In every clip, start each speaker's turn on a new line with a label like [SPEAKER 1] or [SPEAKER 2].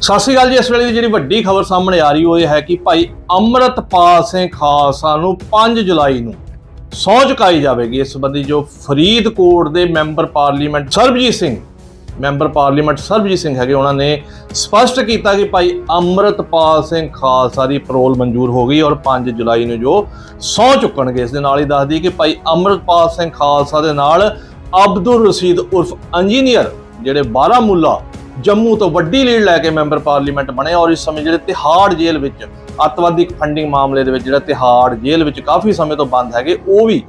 [SPEAKER 1] ਸਤਿ ਸ਼੍ਰੀ ਅਕਾਲ ਜੀ, ਇਸ ਵੇਲੇ ਦੀ ਜਿਹੜੀ ਵੱਡੀ ਖਬਰ ਸਾਹਮਣੇ ਆ ਰਹੀ, ਉਹ ਇਹ ਹੈ ਕਿ ਭਾਈ ਅੰਮ੍ਰਿਤਪਾਲ ਸਿੰਘ ਖਾਲਸਾ ਨੂੰ 5 ਜੁਲਾਈ ਨੂੰ ਸਹੁੰ ਚੁਕਾਈ ਜਾਵੇਗੀ। ਇਸ ਸੰਬੰਧੀ ਜੋ ਫਰੀਦਕੋਟ ਦੇ member parliament Sarabjit Singh, member parliament Sarabjit Singh ਹੈਗੇ, ਉਹਨਾਂ ਨੇ ਸਪਸ਼ਟ ਕੀਤਾ ਕਿ ਭਾਈ ਅੰਮ੍ਰਿਤਪਾਲ ਸਿੰਘ ਖਾਲਸਾ ਦੀ ਪਰੋਲ ਮਨਜ਼ੂਰ ਹੋ ਗਈ ਔਰ 5 ਜੁਲਾਈ ਨੂੰ ਜੋ ਸਹੁੰ ਚੁੱਕਣਗੇ। ਇਸ ਦੇ ਨਾਲ ਹੀ ਦੱਸਦੀ ਕਿ ਭਾਈ ਅੰਮ੍ਰਿਤਪਾਲ ਸਿੰਘ ਖਾਲਸਾ ਦੇ ਨਾਲ ਅਬਦੁਲ ਰਸੀਦ ਉਰਫ ਇੰਜੀਨੀਅਰ, ਜਿਹੜੇ ਬਾਰਾਮੂਲਾ ਜੰਮੂ ਤੋਂ ਵੱਡੀ ਲੀਡ ਲੈ ਕੇ ਮੈਂਬਰ ਪਾਰਲੀਮੈਂਟ ਬਣੇ ਔਰ ਇਸ ਸਮੇਂ ਜਿਹੜੇ ਤਿਹਾੜ ਜੇਲ੍ਹ ਵਿੱਚ ਅੱਤਵਾਦੀ ਫੰਡਿੰਗ ਮਾਮਲੇ ਦੇ ਵਿੱਚ ਜਿਹੜਾ ਤਿਹਾੜ ਜੇਲ੍ਹ ਵਿੱਚ ਕਾਫੀ ਸਮੇਂ ਤੋਂ ਬੰਦ ਹੈਗੇ, ਉਹ ਵੀ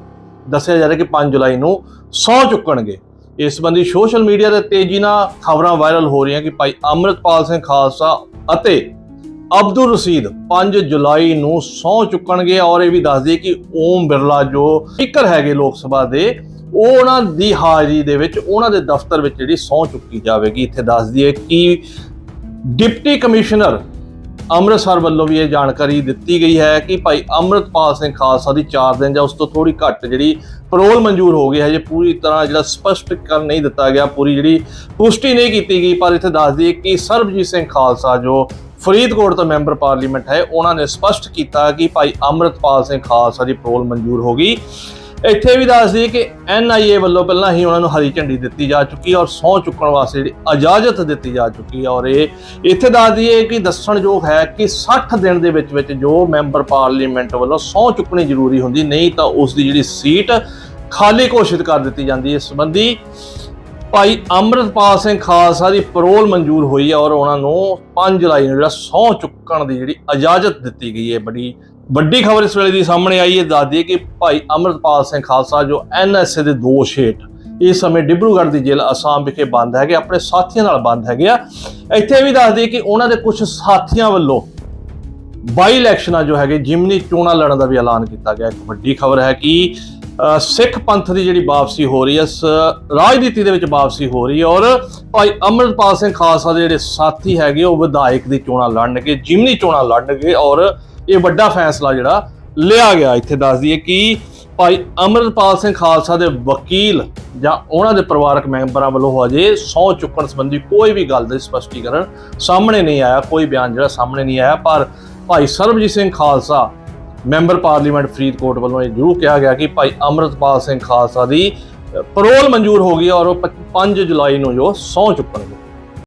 [SPEAKER 1] ਦੱਸਿਆ ਜਾ ਰਿਹਾ ਕਿ 5 ਜੁਲਾਈ ਨੂੰ ਸਹੁੰ ਚੁੱਕਣਗੇ। ਇਸ ਸੰਬੰਧੀ ਸੋਸ਼ਲ ਮੀਡੀਆ ਤੇ ਤੇਜ਼ੀ ਨਾਲ ਖਬਰਾਂ ਵਾਇਰਲ ਹੋ ਰਹੀਆਂ ਕਿ ਭਾਈ ਅੰਮ੍ਰਿਤਪਾਲ ਸਿੰਘ ਖਾਲਸਾ ਅਤੇ ਅਬਦੁਲ ਰਸੀਦ 5 ਜੁਲਾਈ ਨੂੰ ਸਹੁੰ ਚੁੱਕਣਗੇ ਔਰ ਇਹ ਵੀ ਦੱਸ ਦਈਏ ਕਿ ਓਮ ਬਿਰਲਾ ਜੋ ਸਪੀਕਰ ਹੈਗੇ ਲੋਕ ਸਭਾ ਦੇ ਉਹਨਾਂ ਦੀ ਹਾਜ਼ਰੀ ਦੇ ਵਿੱਚ, ਉਹਨਾਂ ਦੇ ਦਫ਼ਤਰ ਵਿੱਚ ਜਿਹੜੀ ਸਹੁੰ ਚੁੱਕੀ ਜਾਵੇਗੀ। ਇੱਥੇ ਦੱਸ ਦਈਏ ਕਿ ਡਿਪਟੀ ਕਮਿਸ਼ਨਰ ਅੰਮ੍ਰਿਤਸਰ ਵੱਲੋਂ ਵੀ ਇਹ ਜਾਣਕਾਰੀ ਦਿੱਤੀ ਗਈ ਹੈ ਕਿ ਭਾਈ ਅੰਮ੍ਰਿਤਪਾਲ ਸਿੰਘ ਖਾਲਸਾ ਦੀ 4 ਦਿਨ ਜਾਂ ਉਸ ਤੋਂ ਥੋੜੀ ਘੱਟ ਜਿਹੜੀ ਪਰੋਲ ਮਨਜ਼ੂਰ ਹੋ ਗਈ ਹੈ ਜੇ ਪੂਰੀ ਤਰ੍ਹਾਂ ਜਿਹੜਾ ਸਪਸ਼ਟ ਕਰ ਨਹੀਂ ਦਿੱਤਾ ਗਿਆ, ਪੂਰੀ ਜਿਹੜੀ ਪੁਸ਼ਟੀ ਨਹੀਂ ਕੀਤੀ ਗਈ, ਪਰ ਇੱਥੇ ਦੱਸ ਦਈਏ ਕਿ ਸਰਬਜੀਤ ਸਿੰਘ ਖਾਲਸਾ ਜੋ ਫਰੀਦਕੋਟ ਤੋਂ ਮੈਂਬਰ ਪਾਰਲੀਮੈਂਟ ਹੈ, ਉਹਨਾਂ ਨੇ ਸਪਸ਼ਟ ਕੀਤਾ ਕਿ ਭਾਈ ਅੰਮ੍ਰਿਤਪਾਲ ਸਿੰਘ ਖਾਲਸਾ ਦੀ ਪਰੋਲ ਮਨਜ਼ੂਰ ਹੋ ਗਈ। ਇੱਥੇ ਵੀ ਦੱਸ ਦਈਏ ਕਿ ਐਨਆਈਏ ਵੱਲੋਂ ਪਹਿਲਾਂ ਹੀ ਉਹਨਾਂ ਨੂੰ ਹਰੀ ਝੰਡੀ ਦਿੱਤੀ ਜਾ ਚੁੱਕੀ ਹੈ ਔਰ ਸਹੁੰ ਚੁੱਕਣ ਵਾਸਤੇ ਜਿਹੜੀ ਇਜਾਜ਼ਤ ਦਿੱਤੀ ਜਾ ਚੁੱਕੀ ਹੈ ਔਰ ਇਹ ਇੱਥੇ ਦੱਸ ਦਈਏ ਕਿ ਦੱਸਣਯੋਗ ਹੈ ਕਿ 60 ਦਿਨ ਦੇ ਵਿੱਚ ਵਿੱਚ ਜੋ ਮੈਂਬਰ ਪਾਰਲੀਮੈਂਟ ਵੱਲੋਂ ਸਹੁੰ ਚੁੱਕਣੀ ਜ਼ਰੂਰੀ ਹੁੰਦੀ, ਨਹੀਂ ਤਾਂ ਉਸ ਦੀ ਜਿਹੜੀ ਸੀਟ ਖਾਲੀ ਘੋਸ਼ਿਤ ਕਰ ਦਿੱਤੀ ਜਾਂਦੀ ਹੈ। ਇਸ ਸੰਬੰਧੀ ਭਾਈ ਅੰਮ੍ਰਿਤਪਾਲ ਸਿੰਘ ਖਾਲਸਾ ਦੀ ਪਰੋਲ ਮਨਜ਼ੂਰ ਹੋਈ ਹੈ ਔਰ ਉਹਨਾਂ ਨੂੰ 5 ਜੁਲਾਈ ਨੂੰ ਜਿਹੜਾ ਸਹੁੰ ਚੁੱਕਣ ਦੀ ਜਿਹੜੀ ਇਜਾਜ਼ਤ ਦਿੱਤੀ ਗਈ ਹੈ। ਬੜੀ ਵੱਡੀ ਖਬਰ ਇਸ ਵੇਲੇ ਦੀ ਸਾਹਮਣੇ ਆਈ ਹੈ। ਦੱਸ ਦਈਏ ਕਿ ਭਾਈ ਅੰਮ੍ਰਿਤਪਾਲ ਸਿੰਘ ਖਾਲਸਾ ਜੋ ਐਨਐਸਏ ਦੇ ਦੋਸ਼ ਹੇਠ ਇਸ ਸਮੇਂ ਡਿਬਰੂਗੜ੍ਹ ਦੀ ਜੇਲ੍ਹ ਅਸਾਮ ਵਿਖੇ ਬੰਦ ਹੈਗੇ ਆਪਣੇ ਸਾਥੀਆਂ ਨਾਲ ਬੰਦ ਹੈਗੇ ਆ। ਇੱਥੇ ਵੀ ਦੱਸ ਦਈਏ ਕਿ ਉਹਨਾਂ ਦੇ ਕੁਝ ਸਾਥੀਆਂ ਵੱਲੋਂ ਬਾਈ ਇਲੈਕਸ਼ਨਾਂ ਜੋ ਹੈਗੇ, ਜਿਮਨੀ ਚੋਣਾਂ ਲੜਨ ਦਾ ਵੀ ਐਲਾਨ ਕੀਤਾ ਗਿਆ। ਇੱਕ ਵੱਡੀ ਖਬਰ ਹੈ ਕਿ ਸਿੱਖ ਪੰਥ ਦੀ ਜਿਹੜੀ ਵਾਪਸੀ ਹੋ ਰਹੀ ਹੈ, ਸ ਰਾਜਨੀਤੀ ਦੇ ਵਿੱਚ ਵਾਪਸੀ ਹੋ ਰਹੀ ਹੈ ਔਰ ਭਾਈ ਅੰਮ੍ਰਿਤਪਾਲ ਸਿੰਘ ਖਾਲਸਾ ਦੇ ਜਿਹੜੇ ਸਾਥੀ ਹੈਗੇ, ਉਹ ਵਿਧਾਇਕ ਦੀ ਚੋਣਾਂ ਲੜਨਗੇ, ਜਿਮਨੀ ਚੋਣਾਂ ਲੜਨਗੇ ਔਰ ਇਹ ਵੱਡਾ ਫੈਸਲਾ ਜਿਹੜਾ ਲਿਆ ਗਿਆ ਇੱਥੇ ਦੱਸ ਦਈਏ ਕਿ ਭਾਈ ਅੰਮ੍ਰਿਤਪਾਲ ਸਿੰਘ ਖਾਲਸਾ ਦੇ ਵਕੀਲ ਜਾਂ ਉਹਨਾਂ ਦੇ ਪਰਿਵਾਰਕ ਮੈਂਬਰਾਂ ਵੱਲੋਂ ਹਜੇ ਸਹੁੰ ਚੁੱਕਣ ਸੰਬੰਧੀ ਕੋਈ ਵੀ ਗੱਲ ਦਾ ਸਪਸ਼ਟੀਕਰਨ ਸਾਹਮਣੇ ਨਹੀਂ ਆਇਆ, ਕੋਈ ਬਿਆਨ ਜਿਹੜਾ ਸਾਹਮਣੇ ਨਹੀਂ ਆਇਆ, ਪਰ ਭਾਈ ਸਰਬਜੀਤ ਸਿੰਘ ਖਾਲਸਾ ਮੈਂਬਰ ਪਾਰਲੀਮੈਂਟ ਫਰੀਦਕੋਟ ਵੱਲੋਂ ਇਹ ਜ਼ਰੂਰ ਕਿਹਾ ਗਿਆ ਕਿ ਭਾਈ ਅੰਮ੍ਰਿਤਪਾਲ ਸਿੰਘ ਖਾਲਸਾ ਦੀ ਪਰੋਲ ਮਨਜ਼ੂਰ ਹੋ ਗਈ ਔਰ ਉਹ 5 ਜੁਲਾਈ ਨੂੰ ਜੋ ਸਹੁੰ ਚੁੱਕਣਗੇ।